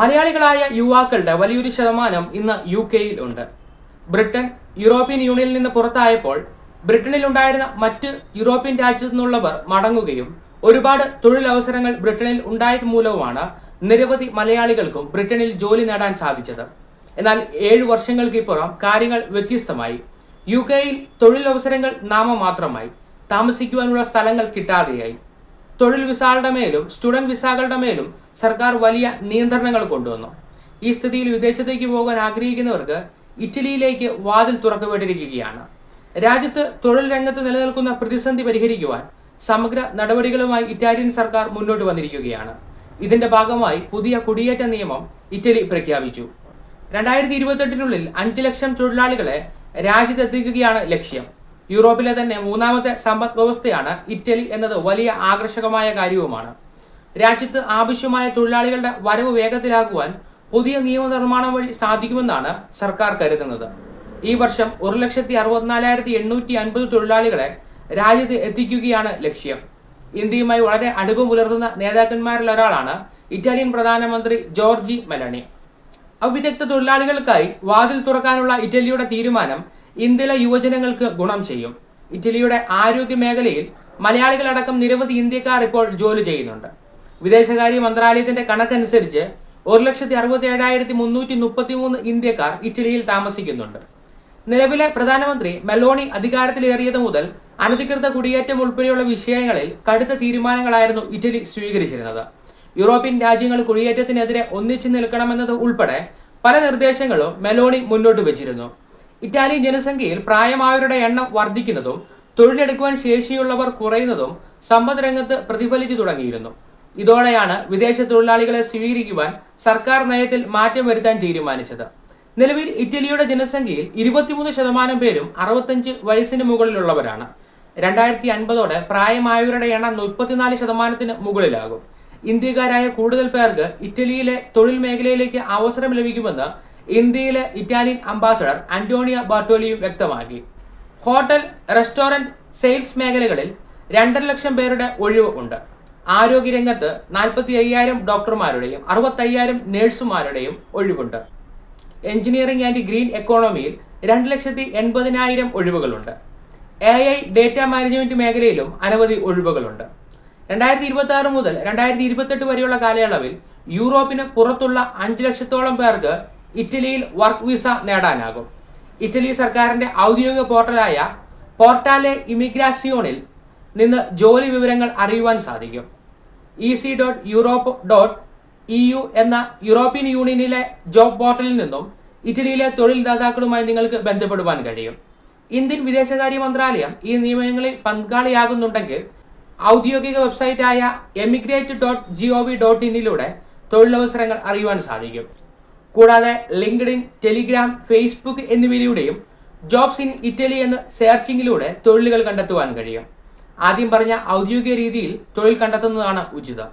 മലയാളികളായ യുവാക്കളുടെ വലിയൊരു ശതമാനം ഇന്ന് യു കെയിൽ ഉണ്ട് ബ്രിട്ടൻ യൂറോപ്യൻ യൂണിയനിൽ നിന്ന് പുറത്തായപ്പോൾ ബ്രിട്ടനിൽ ഉണ്ടായിരുന്ന മറ്റ് യൂറോപ്യൻ രാജ്യത്തു നിന്നുള്ളവർ മടങ്ങുകയും ഒരുപാട് തൊഴിലവസരങ്ങൾ ബ്രിട്ടനിൽ ഉണ്ടായത് മൂലവുമാണ് നിരവധി മലയാളികൾക്കും ബ്രിട്ടനിൽ ജോലി നേടാൻ സാധിച്ചത്. എന്നാൽ ഏഴു വർഷങ്ങൾക്ക് ഇപ്പുറം കാര്യങ്ങൾ വ്യത്യസ്തമായി. യു കെയിൽ തൊഴിലവസരങ്ങൾ നാമമാത്രമായി. താമസിക്കുവാനുള്ള സ്ഥലങ്ങൾ കിട്ടാതെയായി. തൊഴിൽ വിസകളുടെ മേലും സ്റ്റുഡന്റ് വിസകളുടെ മേലും സർക്കാർ വലിയ നിയന്ത്രണങ്ങൾ കൊണ്ടുവന്നു. ഈ സ്ഥിതിയിൽ വിദേശത്തേക്ക് പോകാൻ ആഗ്രഹിക്കുന്നവർക്ക് ഇറ്റലിയിലേക്ക് വാതിൽ തുറക്കപ്പെട്ടിരിക്കുകയാണ്. രാജ്യത്ത് തൊഴിൽ രംഗത്ത് നിലനിൽക്കുന്ന പ്രതിസന്ധി പരിഹരിക്കുവാൻ സമഗ്ര നടപടികളുമായി ഇറ്റാലിയൻ സർക്കാർ മുന്നോട്ട് വന്നിരിക്കുകയാണ്. ഇതിന്റെ ഭാഗമായി പുതിയ കുടിയേറ്റ നിയമം ഇറ്റലി പ്രഖ്യാപിച്ചു. രണ്ടായിരത്തി ഇരുപത്തെട്ടിനുള്ളിൽ അഞ്ച് ലക്ഷം തൊഴിലാളികളെ രാജ്യത്തെത്തിക്കുകയാണ് ലക്ഷ്യം. യൂറോപ്പിലെ തന്നെ മൂന്നാമത്തെ സമ്പദ് വ്യവസ്ഥയാണ് ഇറ്റലി എന്നത് വലിയ ആകർഷകമായ കാര്യവുമാണ്. രാജ്യത്ത് ആവശ്യമായ തൊഴിലാളികളുടെ വരവ് വേഗത്തിലാക്കുവാൻ പുതിയ നിയമനിർമ്മാണം വഴി സാധിക്കുമെന്നാണ് സർക്കാർ കരുതുന്നത്. ഈ വർഷം ഒരു ലക്ഷത്തി അറുപത്തിനാലായിരത്തി എണ്ണൂറ്റി അൻപത് തൊഴിലാളികളെ രാജ്യത്ത് എത്തിക്കുകയാണ് ലക്ഷ്യം. ഇന്ത്യയുമായി വളരെ അടുപ്പം പുലർത്തുന്ന നേതാക്കന്മാരിൽ ഒരാളാണ് ഇറ്റാലിയൻ പ്രധാനമന്ത്രി ജോർജി മെലണി. അവിദഗ്ധ തൊഴിലാളികൾക്കായി വാതിൽ തുറക്കാനുള്ള ഇറ്റലിയുടെ തീരുമാനം ഇന്ത്യയിലെ യുവജനങ്ങൾക്ക് ഗുണം ചെയ്യും. ഇറ്റലിയുടെ ആരോഗ്യ മേഖലയിൽ മലയാളികളടക്കം നിരവധി ഇന്ത്യക്കാർ ഇപ്പോൾ ജോലി ചെയ്യുന്നുണ്ട്. വിദേശകാര്യ മന്ത്രാലയത്തിന്റെ കണക്കനുസരിച്ച് ഒരു ലക്ഷത്തി അറുപത്തി ഏഴായിരത്തി മുന്നൂറ്റി മുപ്പത്തി മൂന്ന് ഇന്ത്യക്കാർ ഇറ്റലിയിൽ താമസിക്കുന്നുണ്ട്. നിലവിലെ പ്രധാനമന്ത്രി മെലോണി അധികാരത്തിലേറിയത് മുതൽ അനധികൃത കുടിയേറ്റം ഉൾപ്പെടെയുള്ള വിഷയങ്ങളിൽ കടുത്ത തീരുമാനങ്ങളായിരുന്നു ഇറ്റലി സ്വീകരിച്ചിരുന്നത്. യൂറോപ്യൻ രാജ്യങ്ങൾ കുടിയേറ്റത്തിനെതിരെ ഒന്നിച്ചു നിൽക്കണമെന്നത് ഉൾപ്പെടെ പല നിർദ്ദേശങ്ങളും മെലോണി മുന്നോട്ട് വെച്ചിരുന്നു. ഇറ്റാലിയൻ ജനസംഖ്യയിൽ പ്രായമായവരുടെ എണ്ണം വർദ്ധിക്കുന്നതും തൊഴിലെടുക്കുവാൻ ശേഷിയുള്ളവർ കുറയുന്നതും സമ്പദ് രംഗത്ത് പ്രതിഫലിച്ചു തുടങ്ങിയിരുന്നു. ഇതോടെയാണ് വിദേശ തൊഴിലാളികളെ സ്വീകരിക്കുവാൻ സർക്കാർ നയത്തിൽ മാറ്റം വരുത്താൻ തീരുമാനിച്ചത്. നിലവിൽ ഇറ്റലിയുടെ ജനസംഖ്യയിൽ ഇരുപത്തിമൂന്ന് ശതമാനം പേരും അറുപത്തഞ്ച് വയസ്സിന് മുകളിലുള്ളവരാണ്. രണ്ടായിരത്തി അൻപതോടെ പ്രായമായവരുടെ എണ്ണം മുപ്പത്തിനാല് ശതമാനത്തിന് മുകളിലാകും. ഇന്ത്യക്കാരായ കൂടുതൽ പേർക്ക് ഇറ്റലിയിലെ തൊഴിൽ മേഖലയിലേക്ക് അവസരം ലഭിക്കുമെന്ന് ഇന്ത്യയിലെ ഇറ്റാലിയൻ അംബാസഡർ അന്റോണിയ ബാർട്ടോലിയും വ്യക്തമാക്കി. ഹോട്ടൽ റെസ്റ്റോറന്റ് സെയിൽസ് മേഖലകളിൽ രണ്ടര ലക്ഷം പേരുടെ ഒഴിവ് ഉണ്ട്. ആരോഗ്യരംഗത്ത് നാൽപ്പത്തി അയ്യായിരം ഡോക്ടർമാരുടെയും അറുപത്തയ്യായിരം നഴ്സുമാരുടെയും ഒഴിവുണ്ട്. എഞ്ചിനീയറിംഗ് ആൻഡ് ഗ്രീൻ എക്കോണമിയിൽ രണ്ട് ലക്ഷത്തി എൺപതിനായിരം ഒഴിവുകളുണ്ട്. എ ഐ ഡേറ്റ മാനേജ്മെന്റ് മേഖലയിലും അനവധി ഒഴിവുകളുണ്ട്. രണ്ടായിരത്തി ഇരുപത്തി ആറ് മുതൽ രണ്ടായിരത്തി ഇരുപത്തെട്ട് വരെയുള്ള കാലയളവിൽ യൂറോപ്പിന് പുറത്തുള്ള അഞ്ച് ലക്ഷത്തോളം പേർക്ക് ഇറ്റലിയിൽ വർക്ക് വിസ നേടാനാകും. ഇറ്റലി സർക്കാരിന്റെ ഔദ്യോഗിക പോർട്ടലായ പോർട്ടാലെ ഇമിഗ്രാസിയോണിൽ നിന്ന് ജോലി വിവരങ്ങൾ അറിയുവാൻ സാധിക്കും. E C dot europe dot E U എന്ന യൂറോപ്യൻ യൂണിയനിലെ ജോബ് പോർട്ടലിൽ നിന്നും ഇറ്റലിയിലെ തൊഴിൽദാതാക്കളുമായി നിങ്ങൾക്ക് ബന്ധപ്പെടുവാൻ കഴിയും. ഇന്ത്യൻ വിദേശകാര്യ മന്ത്രാലയം ഈ നിയമങ്ങളിൽ പങ്കാളിയാകുന്നുണ്ടെങ്കിൽ ഔദ്യോഗിക വെബ്സൈറ്റായ emigrate dot G O V dot ഇന്നിലൂടെ തൊഴിലവസരങ്ങൾ അറിയുവാൻ സാധിക്കും. കൂടാതെ ലിങ്ക്ഡിൻ ടെലിഗ്രാം ഫേസ്ബുക്ക് എന്നിവയിലൂടെയും ജോബ്സ് ഇൻ ഇറ്റലി എന്ന് സെർച്ചിങ്ങിലൂടെ തൊഴിലുകൾ കണ്ടെത്തുവാൻ കഴിയും. ആദ്യം പറഞ്ഞ ഔദ്യോഗിക രീതിയിൽ തൊഴിൽ കണ്ടെത്തുന്നതാണ് ഉചിതം.